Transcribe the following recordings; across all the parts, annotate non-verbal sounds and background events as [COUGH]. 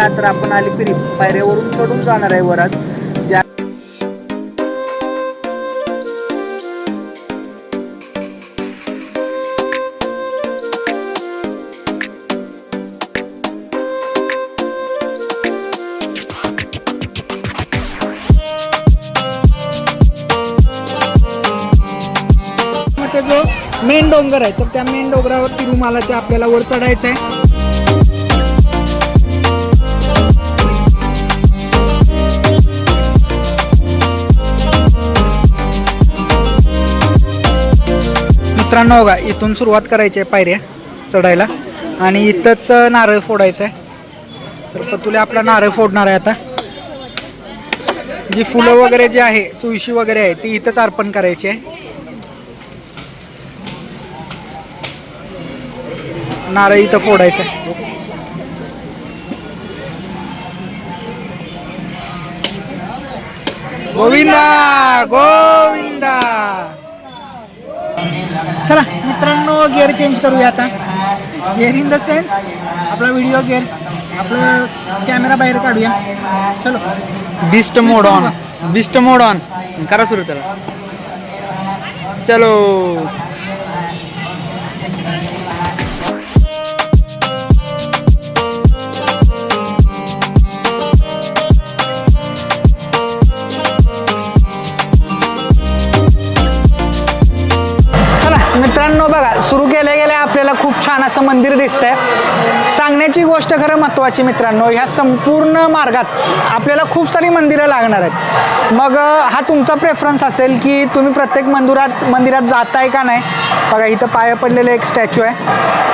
का तर आपण अलिपिरी पायऱ्यावरून चढून जाणार आहे वरात. ज्या जो मेन डोंगर आहे तर त्या मेन डोंगरावर तिरुमालाच्या आपल्याला वर चढायचं आहे. मित्रांनो बघा इथून सुरुवात करायची आहे पायऱ्या चढायला. आणि इथंच नारळ फोडायचं आहे. तर पतुले आपला नारळ फोडणार आहे आता. जी फुलं वगैरे जी आहे तुळशी वगैरे आहे ती इथंच अर्पण करायची आहे. नारळ इथं फोडायचं आहे. गोविंदा गोविंदा! चला मित्रांनो गिअर चेंज करूया आता. गिअर इन द सेन्स आपला व्हिडिओ गिअर आपलं कॅमेरा बाहेर काढूया. चलो. Beast mode on beast mode on करा सुरू त्याला. चलो चला. छान असं मंदिर दिसतंय. सांगण्याची गोष्ट खरं महत्त्वाची मित्रांनो ह्या संपूर्ण मार्गात आपल्याला खूप सारी मंदिरं लागणार आहेत. मग हा तुमचा प्रेफरन्स असेल की तुम्ही प्रत्येक मंदिरात मंदिरात जाताय का नाही? बघा इथं पाया पडलेलं एक स्टॅच्यू आहे.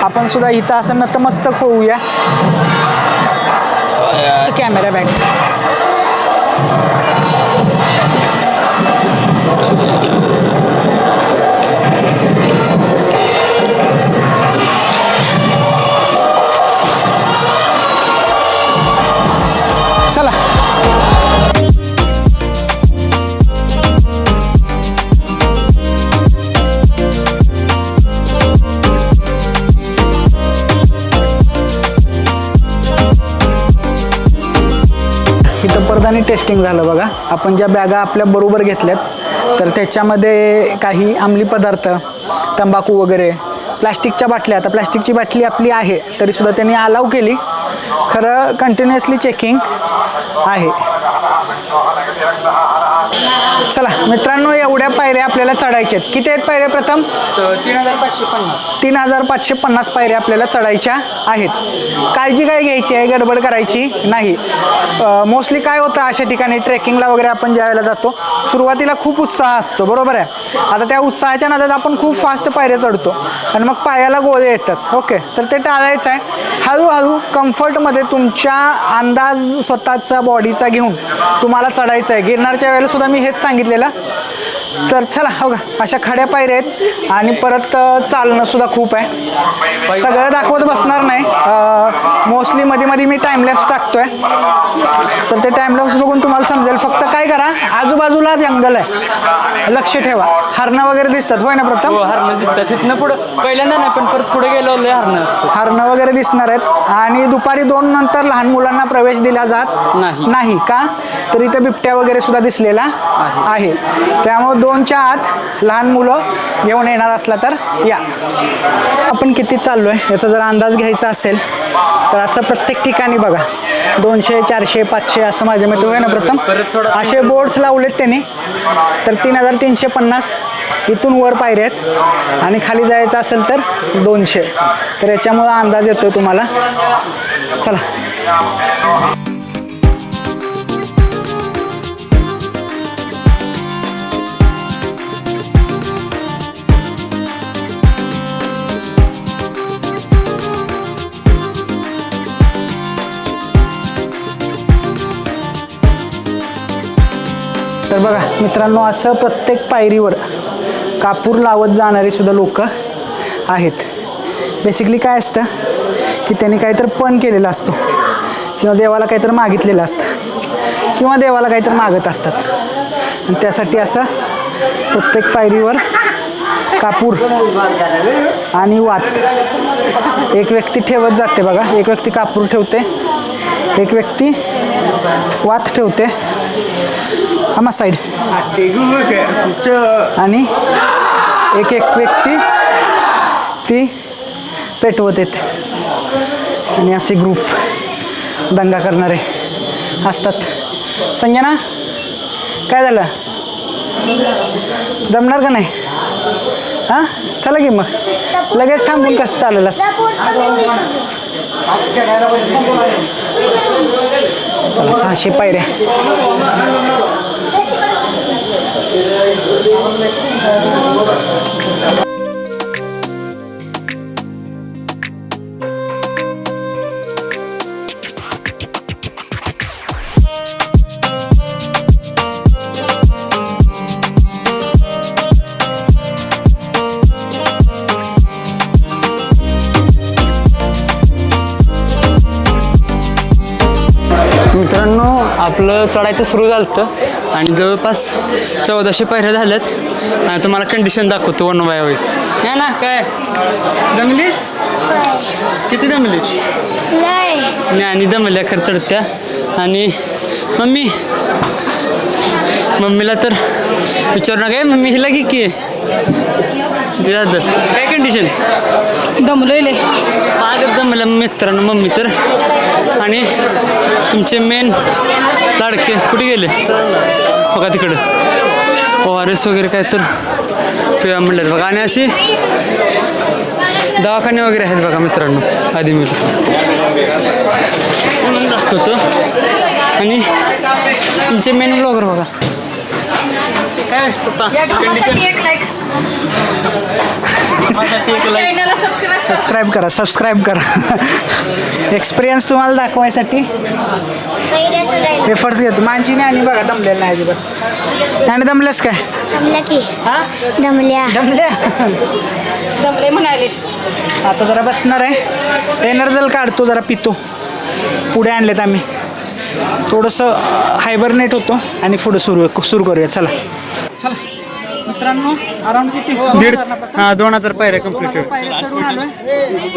आपण सुद्धा इथं असं नतमस्तक होऊया. कॅमेरा बॅग आणि टेस्टिंग झालं बघा. आपण ज्या बॅगा आपल्या बरोबर घेतल्यात तर त्याच्यामध्ये काही अंमली पदार्थ तंबाखू वगैरे प्लास्टिकच्या बाटल्या. आता प्लास्टिकची बाटली आपली आहे तरीसुद्धा त्यांनी अलाव केली. खरं कंटिन्युअसली चेकिंग आहे. चला मित्रांनो एवढ्या पायऱ्या आपल्याला चढायच्या आहेत. किती आहेत पायऱ्या प्रथम? तीन हजार पाचशे पन्नास. तीन हजार पाचशे पन्नास पायऱ्या आपल्याला चढायच्या आहेत. काळजी काय घ्यायची आहे? गडबड करायची नाही. मोस्टली काय होतं अशा ठिकाणी? ट्रेकिंगला वगैरे आपण ज्यावेळेला जातो सुरुवातीला खूप उत्साह असतो बरोबर आहे? आता त्या उत्साहाच्या नादात आपण खूप फास्ट पायऱ्या चढतो. आणि मग पायाला गोळे येतात. ओके तर ते टाळायचं आहे. हळूहळू कम्फर्टमध्ये तुमच्या अंदाज स्वतःचा बॉडीचा घेऊन तुम्हाला चढायचं आहे. गिरणारच्या वेळेला सुद्धा मी हेच सांगितलेलं. तर चला हो का? अशा खड्या पायऱ्या आहेत. आणि परत चालणं सुद्धा खूप आहे. सगळं दाखवत बसणार नाही. मोस्टली मध्ये मध्ये मी टाइमलॅप्स टाकतोय. तर ते टाइमलॅप्स बघून तुम्हाला समजेल. फक्त काय करा आजूबाजूला जंगल आहे. लक्ष ठेवा. हरणं वगैरे दिसतात होय ना प्रथम? हो हरणं दिसतात. तिथनं पुढं पहिल्यांदा नाही पण परत पुढे गेलो हरणं हरणं वगैरे दिसणार आहेत. आणि दुपारी दोन नंतर लहान मुलांना प्रवेश दिला जात. नाही. का? तर इथे बिबट्या वगैरे सुद्धा दिसलेला आहे. त्यामुळे दोनच्या आत लहान मुलं घेऊन येणार असला तर या. आपण किती चाललोय याचा जर अंदाज घ्यायचा असेल तर असं प्रत्येक ठिकाणी बघा. दोनशे चारशे पाचशे असं माझ्या मते होय ना प्रथम? असे बोर्ड्स लावलेत त्यांनी. तर तीन हजार तीनशे पन्नास इथून वर पायऱ्या आहेत. आणि खाली जायचं असेल तर दोनशे. तर याच्यामुळं अंदाज येतोय तुम्हाला. चला. तर बघा मित्रांनो असं प्रत्येक पायरीवर कापूर लावत जाणारे सुद्धा लोक आहेत. बेसिकली काय असतं की त्यांनी काहीतरी पण केलेला असतो. किंवा देवाला काहीतरी मागितलेलं असतं. किंवा देवाला काहीतरी मागत असतात. आणि त्यासाठी असं प्रत्येक पायरीवर कापूर आणि वात एक व्यक्ती ठेवत जाते बघा. एक व्यक्ती कापूर ठेवते एक व्यक्ती वात ठेवते. आम्हा साईड आणि एक एक व्यक्ती ती पेटवत येते। आणि असे ग्रुप दंगा करणारे असतात। संजना काय झालं? जमणार का नाही? हां? चला की मग। लगेच थांबून कसं चालेल असं? चला सहाशे पायऱ्या। मित्रांनो आपलं चढायचं सुरू झालं होतं आणि जवळपास चौदाशे पायऱ्या झाल्यात. आणि तुम्हाला कंडिशन दाखवतो वन बाय वाईज नाही ना काय? दमलीस? किती दमलीस? नाही. आणि दमल्या खरं चढत्या. आणि मम्मी? मम्मीला तर विचारू नका. "ए, मम्मी हिला की. की. काय कंडिशन दमलोय पाच दमल्या मित्रांनो मम्मी तर. आणि तुमचे मेन लाडके कुठे गेले? बघा तिकडं. ओ आर एस वगैरे काय तर पिवा म्हणलं बघा. आणि अशी दवाखाने वगैरे आहेत बघा मित्रांनो आधी मी म्हणून दाखवतो आणि तुमचे मेन ब्लॉगर बघा. काय पप्पा? एक. [LAUGHS] सबस्क्राईब करा सबस्क्राईब करा. एक्सपिरियन्स तुम्हाला दाखवायसाठी. एफर्ट्स घेतो. मांजीने आणि बघा दमलेलं नाही अजिबात. आणि दमलेस काय? दमल्या की. हा? दमल्या. दमल्या? दमले म्हणाले. आता जरा बसणार आहे. एनर्जल काढतो जरा पितो. पुढे आणलेत आम्ही. थोडंसं हायबरनेट होतो आणि पुढं सुरू सुरू करूया. चला. चला. मित्रांनो अराउंड किती? दीड हा दोन हजार पायऱ्या कंप्लीट पायऱ्या चढून आलोय.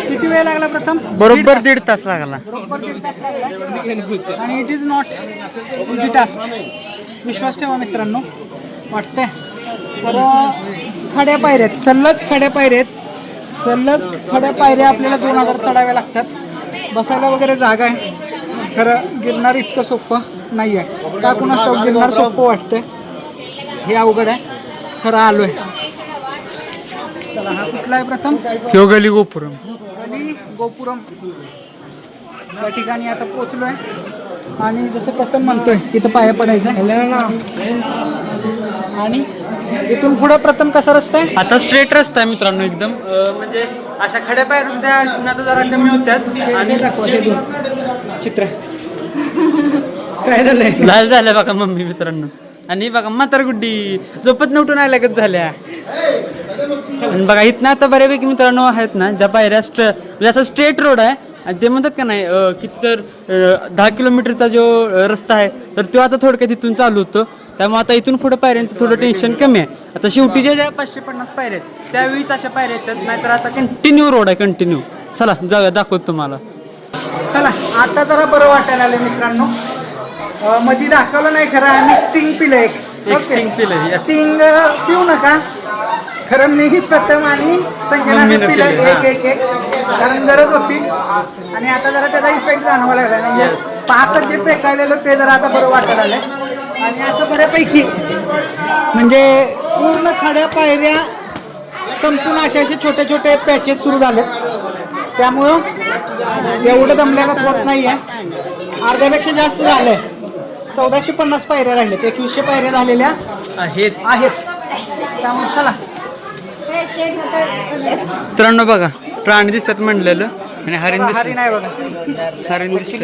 किती वेळ लागला प्रथम? बरोबर दीड तास लागला. बरोबर दीड तास लागला. आणि it is not easy task विश्वास ठेवा मित्रांनो. वाटतंय. तर खड्या पायऱ्या आहेत. सलग खड्या पायऱ्या आहेत. सलग खड्या पायऱ्या आपल्याला दोन हजार चढाव्या लागतात. बसायला वगैरे जागा आहे. खरं गिरणार इतकं सोपं नाही आहे का कुणास गिरणार सोपं वाटतंय. हे अवघड आहे. खरं आलो आहे चला हा कुठला आहे प्रथम? ह्यो गली गोपुरम. आणि गोपुरम. या ठिकाणी आता पोचलोय आणि जसं प्रथम म्हणतोय तिथं पाया पडायचं. आणि इथून पुढे प्रथम कसा रस्ता आहे? आता स्ट्रेट रस्ता आहे मित्रांनो एकदम. म्हणजे अशा खड्या होत्या आता जरा कमी होत्यात. आणि चित्र. काय झालंय? झालं झालं बघा मम्मी मित्रांनो. आणि बघा म्हातार गुड्डी झोपत नवटून नाही लागत झाल्या. आणि बघा इथनं आता बऱ्यापैकी मित्रांनो आहेत ना ज्या पायऱ्या स्ट्रे म्हणजे स्ट्रेट रोड आहे. आणि ते म्हणतात का नाही किती तर दहा किलोमीटरचा जो रस्ता आहे तर तो आता थोडक्यात इथून चालू होतो. त्यामुळे आता इथून पुढे पायऱ्यांचं थोडं टेन्शन कमी आहे. आता शेवटीच्या ज्या पाचशे पन्नास पायऱ्या आहेत त्यावेळीच अशा पायऱ्या येतात नाहीतर आता कंटिन्यू रोड आहे कंटिन्यू चला जाऊया दाखवतो तुम्हाला. चला आता जरा बरं वाटायला आलं मित्रांनो. अं, मध्ये दाखवलं नाही खरं आम्ही स्टिंग पिलं एक yes. स्टिंग पिऊ नका. खरं मी प्रथम आणि संजनाने मम्मीनं पिलं. एक. एक एक. कारण गरज होती. आणि आता जरा त्याचा इफेक्ट जाणवा लागला. म्हणजे पाकच जे पेकायलेलं ते जरा आता बरं वाटायला आलंय. आणि असं बऱ्यापैकी म्हणजे पूर्ण खड्या पायऱ्या संपूर्ण असे असे छोटे छोटे पॅचेस सुरू झाले. त्यामुळं एवढं दमल्याला होत नाही आहे अर्ध्यापेक्षा जास्त झालंय. चौदाशे पन्नास पायऱ्या राहिल्यात एकवीसशे पायऱ्या झालेल्या आहेत. आहेत. त्यामुळे चला. मित्रांनो बघा प्राणी दिसतात म्हणलेलं आणि हरिण हरी नाही बघा. हरिण दिसत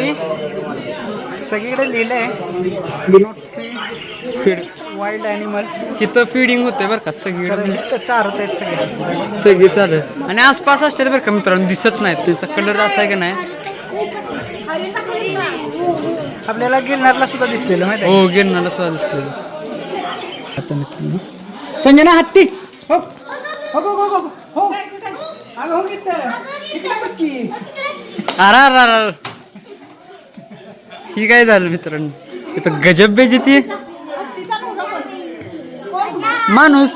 सगळीकडे लिहिलंय. नॉट फीड वाईल्ड ॲनिमल इथं फिडिंग होते बरं का सगळीकडे इथं चारत आहेत सगळे. सगळी चालू आणि आसपास असते बरं का मित्रांनो दिसत नाहीत. त्यांचा कलर असा आहे का नाही? आपल्याला गिरणारला सुद्धा दिसलेलं माहिती आहे हो गिरणाला सुद्धा दिसलेलं. संजना हत्ती! हो. हो हो हो हो हो. हो की. अरे अरे अरे ही काय झालं मित्रांनो. इथं गजब बेजिती माणूस.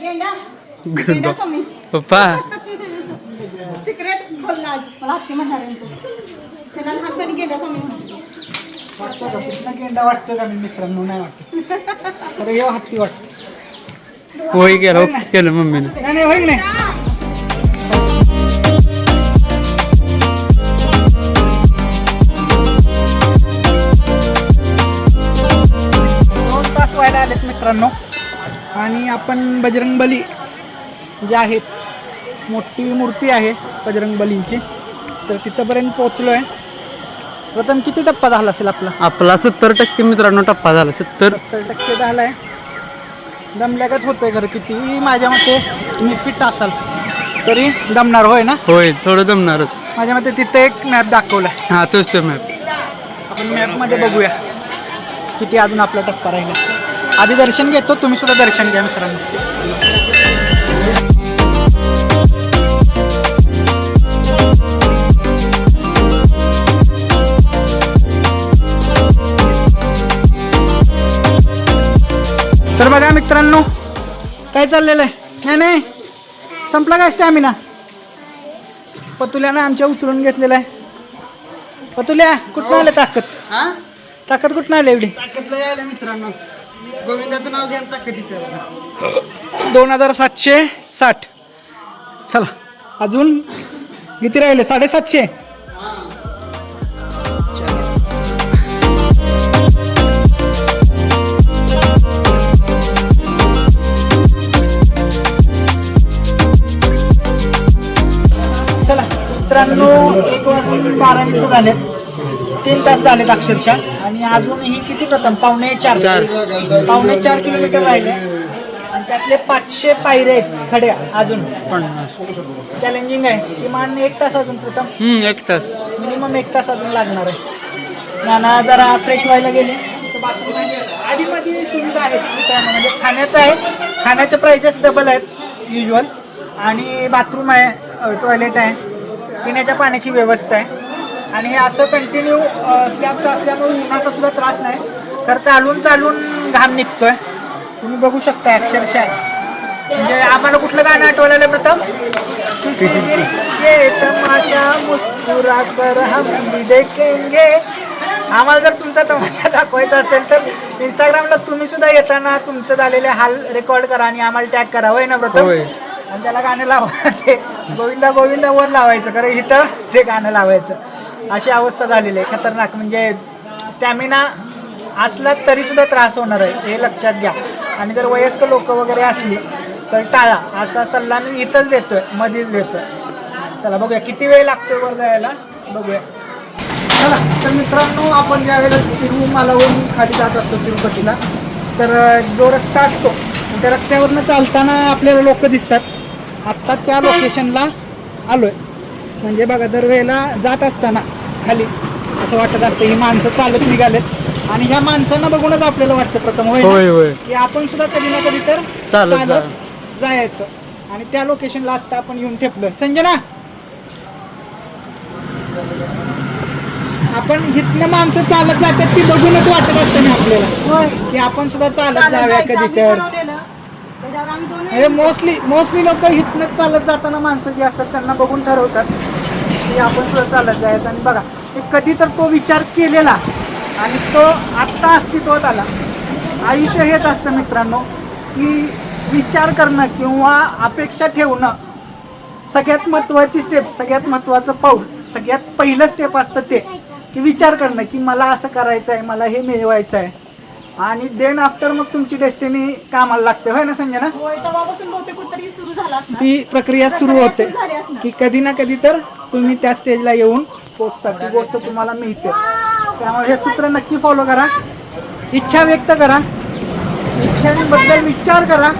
गेंडा. स्वामी पप्पा. सिक्रेट मला हत्ती म्हणणार तो. त्याला लहानपणी गेंडा स्वामी म्हणतो. गेंडा वाटतो का मी मित्रांनो? नाही वाटत. तर हत्ती वाटत होय केलं केलं मम्मीनं. नाही नाही होईल नाही. दोन तास व्हायला आलेत मित्रांनो. आणि आपण बजरंग बली जे आहेत मोठी मूर्ती आहे बजरंग बलींची तर तिथंपर्यंत पोचलो आहे प्रथम किती टप्पा झाला असेल आपला? आपला सत्तर टक्के मित्रांनो टप्पा झाला सत्तर. सत्तर टक्के झालाय. दमल्यागत होतंय खरं किती? माझ्या मते तुम्ही फिट असाल. तरी दमणार होय ना? होय थोडं जमणारच माझ्या मते तिथे एक मॅप दाखवलाय. हा तोच तो मॅप आपण मॅपमध्ये बघूया. किती अजून आपला टप्पा राहिला. आधी दर्शन घेतो तुम्ही सुद्धा दर्शन घ्या मित्रांनो. मित्रांनो काय चाललेलं आहे? नाही नाही? संपला काय स्टॅमिना पतुल्यानं आमच्या उचलून घेतलेला आहे. पतुल्या कुठं आलं ताकद? ताकद कुठं आली एवढी? मित्रांनो. गोविंदाचं नाव घ्या ताकद दोन हजार सातशे साठ. चला अजून किती राहिले? साडेसातशे. मित्रांनो एक वाजून बारा मिनिटं झाले तीन तास झालेत अक्षरशः. आणि अजूनही किती प्रथम? पावणे चार. पावणे चार किलोमीटर राहिले. आणि त्यातले पाचशे पायरे आहेत खड्या अजून. चॅलेंजिंग आहे. किमान एक तास अजून प्रथम. एक तास. मिनिमम एक तास अजून लागणार आहे. नाना जरा फ्रेश व्हायला गेले. तर bathroom आहे. आधीमध्ये सुविधा आहेत म्हणजे खाण्याचं आहे. खाण्याचे प्राइसेस डबल आहेत युजल आणि बाथरूम आहे टॉयलेट आहे. पिण्याच्या पाण्याची व्यवस्था आहे. आणि हे असं कंटिन्यू स्लॅबचं असल्यामुळे उन्हाचा सुद्धा त्रास नाही. तर चालून चालून घाम निघतोय. तुम्ही बघू शकता अक्षरशः. म्हणजे आम्हाला कुठलं गाणं आठवलेलं प्रथम? ये तमाशा मुस्कुरा कर हम भी देखेंगे. आम्हाला जर तुमचा तमाशा दाखवायचा असेल तर इंस्टाग्रामला तुम्ही सुद्धा येताना तुमचं झालेले हाल रेकॉर्ड करा आणि आम्हाला टॅग करा. होय ना प्रथम. आणि त्याला गाणं लावा. ते गोविंदा गोविंदा वर लावायचं. कारण इथं ते गाणं लावायचं. अशी अवस्था झालेली आहे. खतरनाक. म्हणजे स्टॅमिना असला तरी सुद्धा त्रास होणार आहे. हे लक्षात घ्या. आणि जर वयस्क लोक वगैरे असली तर टाळा. असा सल्ला मी इथंच देतोय. मध्येच देतोय. चला बघूया. किती वेळ लागतोय वर जायला? बघूया. चला तर मित्रांनो आपण ज्या वेळेला तिरुमालावरून खाली जात असतो तिरुपतीला तर जो रस्ता असतो त्या रस्त्यावरनं चालताना आपल्याला लोक दिसतात. आत्ता त्या लोकेशनला आलोय. म्हणजे बघा दरवेळेला जात असताना खाली असं वाटत असतं ही माणसं चालत निघालेत. आणि ह्या माणसांना बघूनच आपल्याला वाटतं प्रथम होय ना? होय होय. की आपण सुद्धा कधी ना कधी तर चालत जा. जायचं. आणि त्या लोकेशनला आत्ता आपण येऊन ठेपलोय. संजना! आपण इथनं माणसं चालत जातात ती बघूनच वाटत असतं ना आपल्याला. की आपण सुद्धा चालत जाऊया कधी तर म्हणजे मोस्टली मोस्टली लोक इथनं चालत जाताना माणसं जी असतात त्यांना बघून ठरवतात की आपण सुद्धा चालत जायचं. आणि बघा ते कधी तर तो विचार केलेला आणि तो आत्ता अस्तित्वात आला. आयुष्य हेच असतं मित्रांनो की विचार करणं किंवा अपेक्षा ठेवणं सगळ्यात महत्त्वाची स्टेप सगळ्यात महत्त्वाचं पाऊल सगळ्यात पहिलं स्टेप असतं ते की विचार करणं की मला असं करायचं आहे मला हे मिळवायचं आहे आणि देन आफ्टर मग तुमची डेस्टिनी कामाला लागते. होय ना संजना? होय तेव्हापासून बहुतेक कुठतरी सुरू झाला असणार. ती प्रक्रिया सुरू होते. सुरू झाली असणार. की कधी ना कधी तर तुम्ही त्या स्टेजला येऊन पोचता ती गोष्ट तुम्हाला मिळते. त्यामुळे हे सूत्र नक्की फॉलो करा. इच्छा व्यक्त करा. इच्छांबद्दल विचार करा.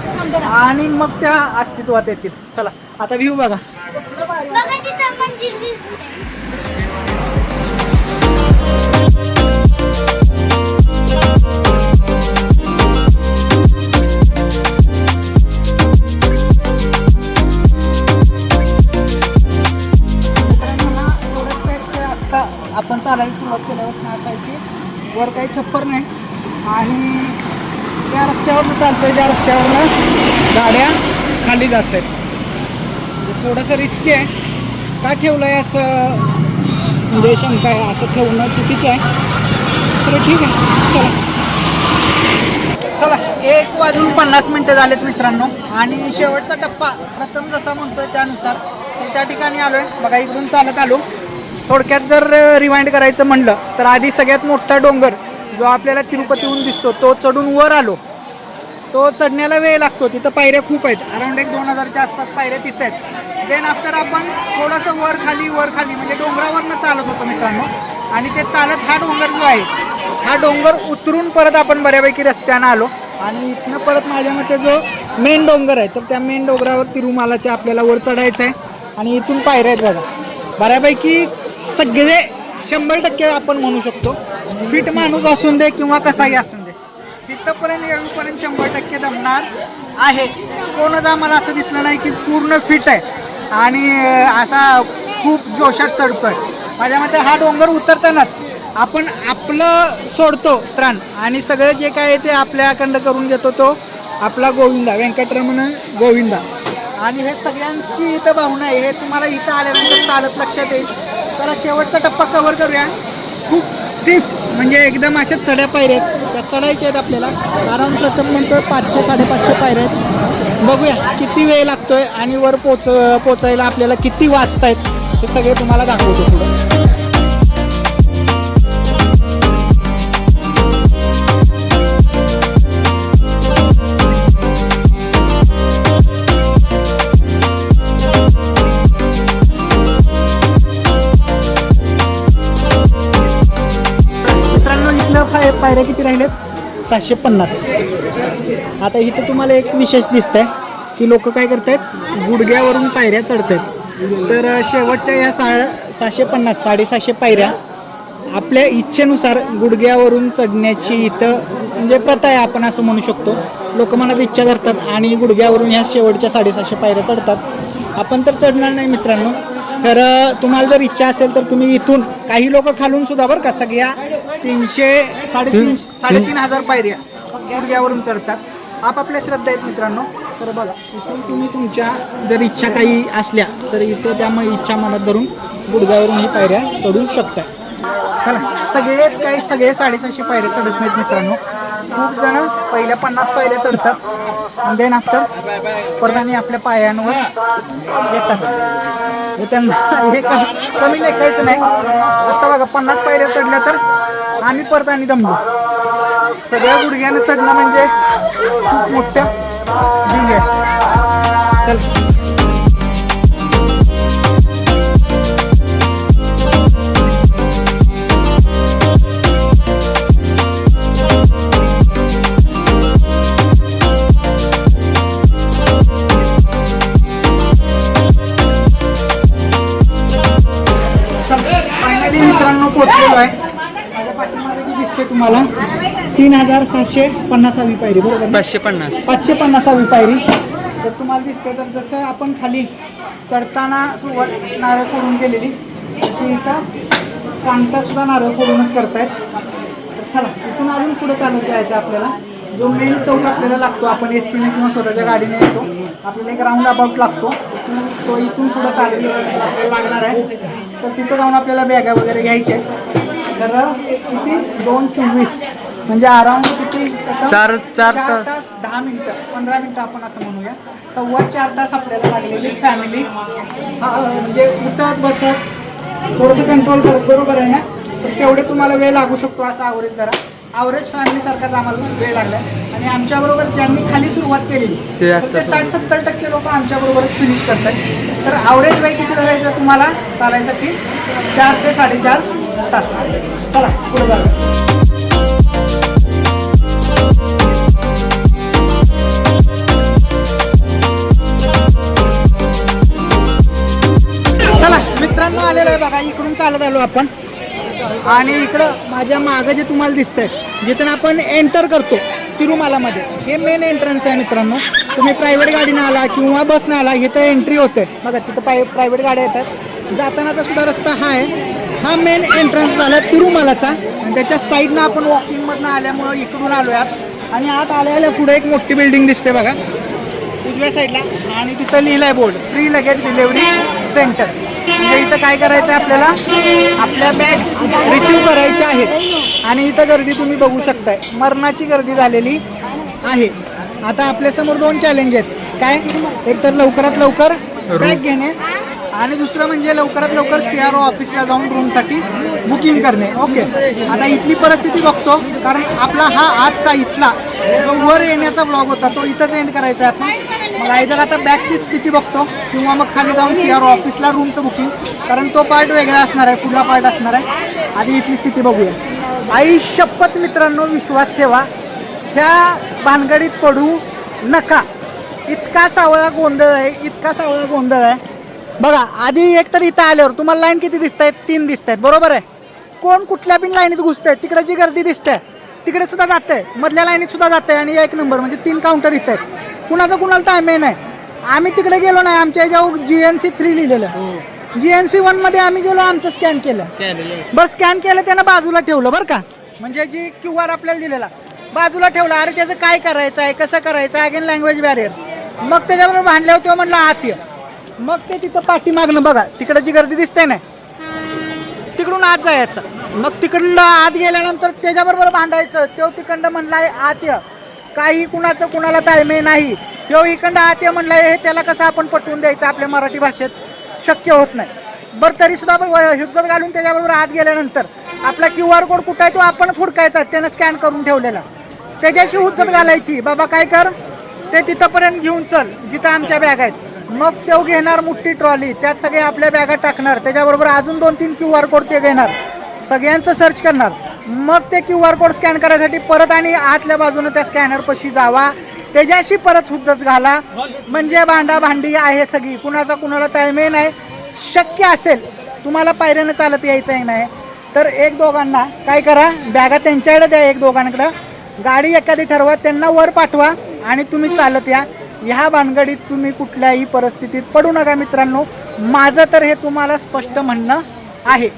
आणि मग त्या अस्तित्वात येतील. चला आता व्ह्यू बघा. बघा तिथं मंदिर दिसतंय. आपण चालायला सुरुवात केल्यापासून असं आहे की वर काही छप्पर नाही आणि त्या रस्त्यावरनं चालतोय त्या रस्त्यावरनं गाड्या खाली जात आहेत म्हणजे थोडंसं रिस्की आहे. का ठेवलं आहे असं? म्हणजे शंका आहे असं ठेवणं चुकीचं आहे. तर ठीक आहे चला. चला एक वाजून पन्नास मिनटं झालेत मित्रांनो. आणि शेवटचा टप्पा प्रथम जसा म्हणतोय त्यानुसार. मी त्या ठिकाणी आलोय. बघा इकडून चालत आलो. थोडक्यात जर रिवाइंड करायचं म्हणलं तर आधी सगळ्यात मोठा डोंगर जो आपल्याला तिरुपतीहून दिसतो तो चढून वर आलो. तो चढण्याला वेळ लागतो. तिथं पायऱ्या खूप आहेत. अराऊंड एक दोन हजारच्या आसपास पायऱ्या तिथं आहेत. देन आफ्टर आपण थोडंसं वर खाली वर खाली म्हणजे डोंगरावरनं चालत होतो मित्रांनो. आणि ते चालत हा डोंगर जो आहे हा डोंगर उतरून परत आपण बऱ्यापैकी रस्त्यानं आलो. आणि इथनं परत माझ्या मते जो मेन डोंगर आहे तर त्या मेन डोंगरावर तिरुमालाच्या आपल्याला वर चढायचं आहे आणि इथून पायऱ्या आहेत बघा. बऱ्यापैकी सगळे शंभर टक्के आपण म्हणू शकतो. फिट माणूस असून दे किंवा कसाही असून दे. तिथपर्यंत येऊपर्यंत शंभर टक्के दमणार आहे. कोणच आम्हाला असं दिसलं नाही की पूर्ण फिट आहे. आणि असा खूप जोशात चढतोय. माझ्या मते हा डोंगर उतरतानाच आपण आपलं सोडतो त्राण आणि सगळं जे काय आहे ते आपल्याकडं करून घेतो तो आपला गोविंदा व्यंकटरमण गोविंदा. आणि हे सगळ्यांची इथं भावना आहे. हे तुम्हाला इथं आल्यानंतर चालत लक्षात येईल. तर शेवटचा टप्पा कव्हर करूया. खूप स्टिफ म्हणजे एकदम अशा चढ्या पायऱ्या आहेत. त्या चढायच्या आहेत आपल्याला. कारण प्रथम म्हणतो पाचशे साडेपाचशे पायऱ्या आहेत. बघूया किती वेळ लागतोय आणि वर पोच पोचायला आपल्याला किती वाचतायत हे सगळे तुम्हाला दाखवतो पुढं. किती राहिल्यात सातशे पन्नास. आता इथं तुम्हाला एक विशेष दिसत आहे की लोक काय करतायत? गुडघ्यावरून पायऱ्या चढत आहेत तर शेवटच्या या सा सहाशे पन्नास साडेसहाशे पायऱ्या आपल्या इच्छेनुसार गुडघ्यावरून चढण्याची इथं म्हणजे प्रथा आहे आपण असं म्हणू शकतो. लोक मनात इच्छा धरतात आणि गुडघ्यावरून ह्या शेवटच्या साडेसहाशे पायऱ्या चढतात. आपण तर चढणार नाही मित्रांनो. तर तुम्हाला जर इच्छा असेल तर तुम्ही इथून काही लोक खालून सुद्धा बरं का सगळ्या तीनशे साडेतीन साडेतीन हजार पायऱ्या गुडघ्यावरून चढतात. आपापल्या श्रद्धा आहेत मित्रांनो. तर बघा इथून तुम्ही तुमच्या जर इच्छा काही असल्या तर इथं त्यामुळे इच्छा मनात धरून गुडघ्यावरून ही पायऱ्या चढू शकता चला सगळेच काही सगळे साडेसहाशे पायऱ्या चढत नाहीत मित्रांनो. खूप जण पहिल्या पन्नास पायऱ्या चढतात. देन आफ्टर परत आणि आपल्या पायांवर येतात. हे त्यांना हे कमी लेखायचं नाही. आता बघा पन्नास पायऱ्या चढल्या तर आम्ही परत आणि दमलो. सगळ्या गुडघ्याने चढणं म्हणजे खूप मोठ्या डिंग आहे चल. तुम्हाला? तीन हजार सातशे पन्नासावी पायरी बरोबर? पाचशे पन्नास. पाचशे पन्नासावी पायरी. तर तुम्हाला दिसते तर जसं आपण खाली चढताना सुरुवात नारळ फोडून गेलेली तशी इथं सांगता सुद्धा नारळ फोडूनच करतायत. तर चला इथून अजून पुढे चालत जायचं आपल्याला. जो मेन चौक आपल्याला लागतो आपण एस टीने किंवा स्वतःच्या गाडीने येतो. आपल्याला एक राऊंड अबाउट लागतो. तो इथून पुढं चालत आपल्याला लागणार आहे. तर तिथं जाऊन आपल्याला बॅगा वगैरे घ्यायच्या आहेत. तर किती? दोन चोवीस. म्हणजे अराऊंड किती? चार- चार तास. दहा मिनिटं. पंधरा मिनिटं आपण असं म्हणूया. सव्वा चार तास आपल्याला लागलेली फॅमिली हा म्हणजे उठत बसत थोडंसं कंट्रोल करत बरोबर आहे ना? तर तेवढे तुम्हाला वेळ लागू शकतो असा ॲव्हरेज जरा. ॲव्हरेज फॅमिलीसारखाच आम्हाला वेळ लागला. आणि आमच्याबरोबर ज्यांनी खाली सुरुवात केलेली ते तर आता ते साठ सत्तर टक्के लोक आमच्याबरोबरच फिनिश करतात. तर ॲव्हरेज वेळ किती धरायचं तुम्हाला? चालायसाठी चार ते साडेचार तास. चला पुढे जाऊया चला मित्रांनो आलेलो आहे बघा इकडून चालत आलो आपण. आणि इकडं माझ्या मागं जे तुम्हाला दिसतंय जिथून आपण एंटर करतो तिरुमालामध्ये. हे मेन एंट्रन्स आहे मित्रांनो. तुम्ही प्रायव्हेट गाडीनं आला किंवा बसनं आला इथं एंट्री होते बघा तिथं पाय प्रायव्हेट गाड्या येतात. जातानाचा सुद्धा रस्ता हा आहे. हा मेन एंट्रन्स झाला तिरुमालाचा. आणि त्याच्या साईडनं आपण वॉकिंगमधनं आल्यामुळं इकडून आलो आत आणि आत आल्या आल्या पुढे एक मोठी बिल्डिंग दिसते बघा. उजव्या साईडला आणि तिथं लिहिलंय board free luggage delivery centre म्हणजे इथं काय करायचं आहे आपल्याला? आपल्या बॅग्स रिसिव्ह करायच्या आहेत. आणि इथं गर्दी तुम्ही बघू शकताय. मरणाची गर्दी झालेली आहे. आता आपल्यासमोर दोन चॅलेंज आहेत. काय? एक तर लवकरात लवकर बॅग घेणे आणि दुसरं म्हणजे लवकरात लवकर सी आर ओ ऑफिसला जाऊन रूमसाठी बुकिंग करणे. ओके आता इथली परिस्थिती बघतो कारण आपला हा आजचा इथला जो वर येण्याचा ब्लॉग होता तो इथंच एंड करायचा आहे आपण. मग आयदर आता बॅगची स्थिती बघतो किंवा मग खाली जाऊन सी आर ओ ऑफिसला रूमचं बुकिंग कारण तो पार्ट वेगळा असणार आहे पुढला पार्ट असणार आहे. आधी इथली स्थिती बघूया. आई शपथ मित्रांनो विश्वास ठेवा. ह्या भानगडीत पडू नका. इतका सावळा गोंधळ आहे इतका सावळा गोंधळ आहे. बघा आधी एक तर इथं आल्यावर तुम्हाला लाईन किती दिसत आहेत तीन दिसत आहेत बरोबर आहे? कोण कुठल्या पण लाईनीत घुसत आहे तिकडे जी गर्दी दिसते तिकडे सुद्धा जात आहे मधल्या लाईनीत सुद्धा जात आहे आणि एक नंबर म्हणजे तीन काउंटर इथं आहेत कुणाचं कुणाला टायमे नाही. आम्ही तिकडे गेलो नाही आमच्या याच्यावर जी एन सी थ्री लिहिलेलं हो. जी एन सी मध्ये आम्ही गेलो आमचं स्कॅन केलं. बरं स्कॅन केलं त्यानं बाजूला ठेवलं बरं का. म्हणजे जी क्यू आर आपल्याला दिलेला बाजूला ठेवला. अरे त्याचं काय करायचं आहे कसं करायचं आहे अगेन लँग्वेज बॅरियर मग त्याच्याबरोबर भांडल्यावर तेव्हा म्हटलं आत ये. मग ते तिथं पाठीमागणं बघा तिकडं जी गर्दी दिसते ना तिकडून आत जायचं. मग तिकडनं आत गेल्यानंतर त्याच्याबरोबर भांडायचं. तो तिकडं म्हणलाय आत ये. काही कुणाचं कुणाला ताळमे नाही. तो इकडं आत ये म्हणलाय हे त्याला कसं आपण पटवून द्यायचं आपल्या मराठी भाषेत? शक्य होत नाही. बरं तरीसुद्धा बघ हिज्जत घालून त्याच्याबरोबर आत गेल्यानंतर आपला क्यू आर कोड कुठं आहे तो आपणच हुडकायचा त्यानं स्कॅन करून ठेवलेला. त्याच्याशी हुज्जत घालायची बाबा काय कर ते तिथंपर्यंत घेऊन चल जिथं आमच्या बॅग आहेत. मग तो घेणार मोठी ट्रॉली त्यात सगळे आपल्या बॅगा टाकणार त्याच्याबरोबर अजून दोन तीन क्यू आर कोड ते घेणार सगळ्यांचं सर्च करणार. मग ते क्यू आर कोड स्कॅन करायसाठी परत आणि आतल्या बाजूनं त्या स्कॅनरपाशी जावा त्याच्याशी परत हुद्दच घाला. म्हणजे भांडा भांडी आहे सगळी. कुणाचा कुणाला ताळमे नाही. शक्य असेल तुम्हाला पायऱ्यानं चालत यायचं नाही तर एक दोघांना काय करा बॅगा त्यांच्याकडे द्या एक दोघांकडं. गाडी एखादी ठरवा त्यांना वर पाठवा आणि तुम्ही चालत या. ह्या भानगडीत तुम्ही कुठल्याही परिस्थितीत पडू नका मित्रांनो. माझं तर हे तुम्हाला स्पष्ट म्हणणं आहे.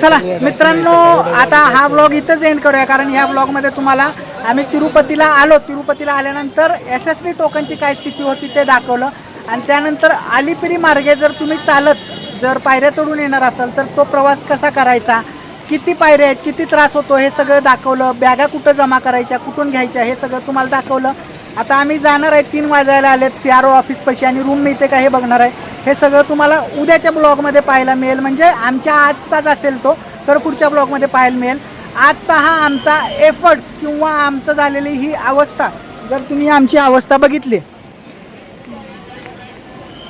चला मित्रांनो आता हा ब्लॉग इथंच एंड करूया कारण ह्या ब्लॉगमध्ये तुम्हाला आम्ही तिरुपतीला आलो. तिरुपतीला आल्यानंतर एस एस बी टोकनची काय स्थिती होती ते दाखवलं. आणि त्यानंतर अलिपिरी मार्गे जर तुम्ही चालत जर पायऱ्या चढून येणार असाल तर तो प्रवास कसा करायचा? किती पायऱ्या आहेत? किती त्रास होतो? हे सगळं दाखवलं. बॅगा कुठं जमा करायच्या? कुठून घ्यायच्या? हे सगळं तुम्हाला दाखवलं. आता आम्ही जाणार आहे. तीन वाजायला आलेत सी आर ओ ऑफिसपाशी आणि रूम मिळते का हे बघणार आहे. हे सगळं तुम्हाला उद्याच्या ब्लॉगमध्ये पाहायला मिळेल. म्हणजे आमच्या आजचाच असेल तो तर पुढच्या ब्लॉगमध्ये पाहायला मिळेल. आजचा हा आमचा एफर्ट्स किंवा आमचं झालेली ही अवस्था जर तुम्ही आमची अवस्था बघितली.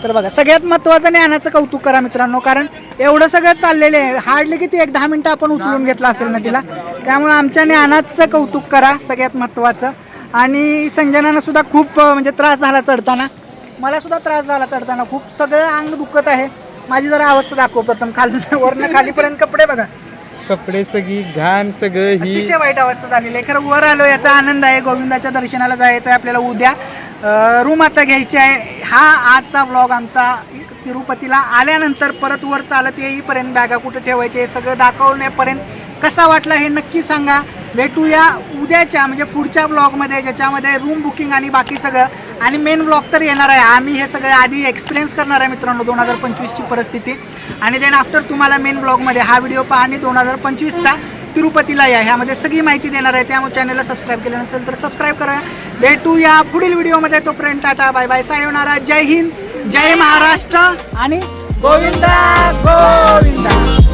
तर बघा सगळ्यात महत्त्वाचं ज्ञानाचं कौतुक करा मित्रांनो कारण एवढं सगळं चाललेलं आहे. हार्डली किती एक दहा मिनटं आपण उचलून घेतलं असेल ना तिला. त्यामुळे आमच्या ज्ञानाचं कौतुक करा सगळ्यात महत्त्वाचं. आणि संजनानं सुद्धा खूप म्हणजे त्रास झाला चढताना. मला सुद्धा त्रास झाला चढताना. खूप सगळं अंग दुखत आहे. माझी जरा अवस्था दाखव प्रथम. खाल वरनं खालीपर्यंत कपडे बघा. कपडे सगळी घाण सगळं ही अतिशय वाईट अवस्था झालेली आहे. खरं वर आलो याचा आनंद आहे. गोविंदाच्या दर्शनाला जायचं आहे आपल्याला उद्या. रूम आता घ्यायची आहे. हा आजचा ब्लॉग आमचा तिरुपतीला आल्यानंतर परत वर चालत येईपर्यंत बॅगा कुठं ठेवायचे हे सगळं दाखवण्यापर्यंत कसा वाटला हे नक्की सांगा. भेटूया उद्याच्या म्हणजे पुढच्या ब्लॉगमध्ये ज्याच्यामध्ये रूम बुकिंग आणि बाकी सगळं. आणि मेन ब्लॉग तर येणार आहे. आम्ही हे सगळं आधी एक्सपिरियन्स करणार आहे मित्रांनो दोन हजार पंचवीसची परिस्थिती. आणि देन आफ्टर तुम्हाला मेन ब्लॉगमध्ये हा व्हिडिओ पहा आणि दोन हजार पंचवीसचा तिरुपतीला या. ह्यामध्ये सगळी माहिती देणार आहे. त्यामुळे चॅनलला सबस्क्राईब केलं नसेल तर सबस्क्राईब करा. भेटूया पुढील व्हिडिओमध्ये तोपर्यंत टाटा बाय बाय सायोनारा जय हिंद जय महाराष्ट्र आणि गोविंदा गोविंदा.